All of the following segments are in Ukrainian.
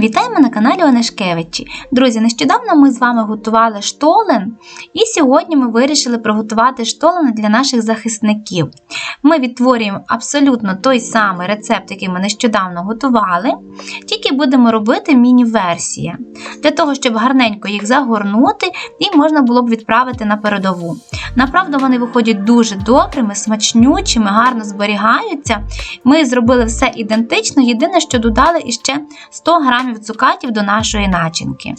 Вітаємо на каналі Онешкевичі. Друзі, нещодавно ми з вами готували штолен, і сьогодні ми вирішили приготувати штолени для наших захисників. Ми відтворюємо абсолютно той самий рецепт, який ми нещодавно готували, тільки будемо робити міні-версія. Для того, щоб гарненько їх загорнути і можна було б відправити на передову. Направду вони виходять дуже добрими, смачнючими, гарно зберігаються. Ми зробили все ідентично, єдине, що додали іще 100 грамів цукатів до нашої начинки.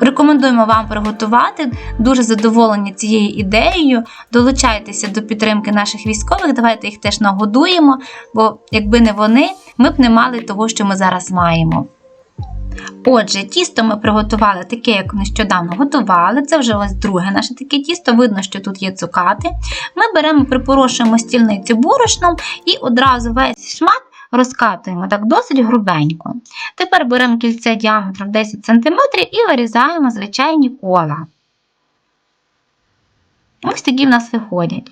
Рекомендуємо вам приготувати, дуже задоволені цією ідеєю. Долучайтеся до підтримки наших військових, давайте їх теж нагодуємо, бо якби не вони, ми б не мали того, що ми зараз маємо. Отже, тісто ми приготували таке, як нещодавно готували. Це вже ось друге наше таке тісто. Видно, що тут є цукати. Ми беремо, припорошуємо стільницю борошном і одразу весь шмат розкатуємо так досить грубенько. Тепер беремо кільце діаметром 10 см і вирізаємо звичайні кола. Ось такі в нас виходять.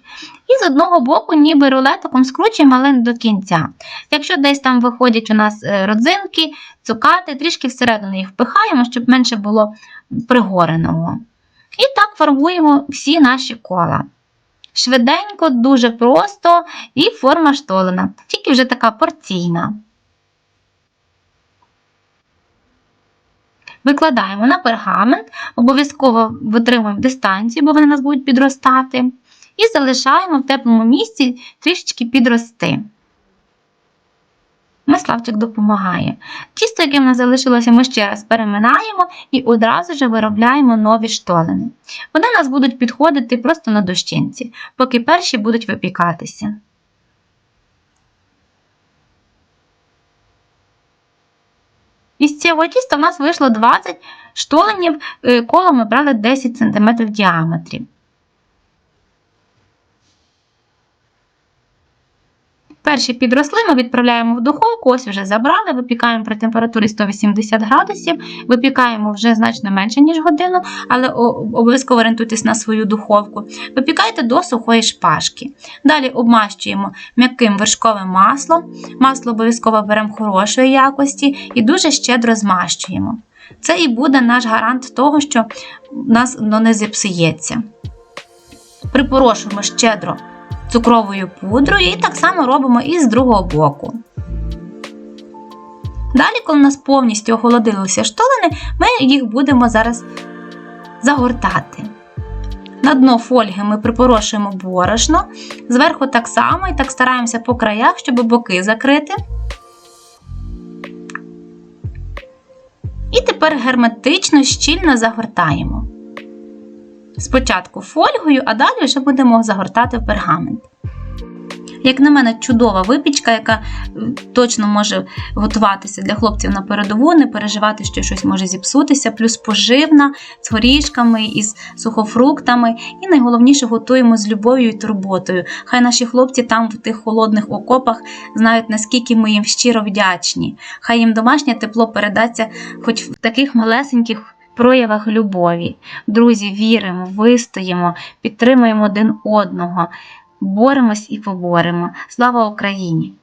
І з одного боку, ніби рулетиком скручуємо, але не до кінця. Якщо десь там виходять у нас е, родзинки, цукати, трішки всередину їх впихаємо, щоб менше було пригореного. І так фарбуємо всі наші кола. Швиденько, дуже просто і форма штолена, тільки вже така порційна. Викладаємо на пергамент, обов'язково витримуємо дистанцію, бо вони у нас будуть підростати. І залишаємо в теплому місці трішечки підрости. Маславчик допомагає. Тісто, яке в нас залишилося, ми ще раз переминаємо і одразу ж виробляємо нові штолени. Вони у нас будуть підходити просто на дощинці, поки перші будуть випікатися. Із цього тіста в нас вийшло 20 штоленів, е, коло ми брали 10 см в діаметрі. Перші підросли ми відправляємо в духовку, ось вже забрали, випікаємо при температурі 180 градусів, випікаємо вже значно менше, ніж годину, але обов'язково орієнтуйтесь на свою духовку. Випікайте до сухої шпажки. Далі обмащуємо м'яким вершковим маслом. Масло обов'язково беремо хорошої якості і дуже щедро змащуємо. Це і буде наш гарант того, що у нас воно не зіпсується. Припорошуємо щедро цукровою пудрою, і так само робимо і з другого боку. Далі, коли у нас повністю охолодилися штолени, ми їх будемо зараз загортати. На дно фольги ми припорошуємо борошно, зверху так само і так стараємося по краях, щоб боки закрити. І тепер герметично щільно загортаємо. Спочатку фольгою, а далі вже будемо загортати в пергамент. Як на мене, чудова випічка, яка точно може готуватися для хлопців на передову, не переживати, що щось може зіпсутися, плюс поживна з горішками, із сухофруктами. І найголовніше готуємо з любов'ю і турботою. Хай наші хлопці там в тих холодних окопах знають, наскільки ми їм щиро вдячні. Хай їм домашнє тепло передаться хоч в таких малесеньких проявах любові. Друзі, віримо, вистоїмо, підтримуємо один одного, боремось і поборемо. Слава Україні!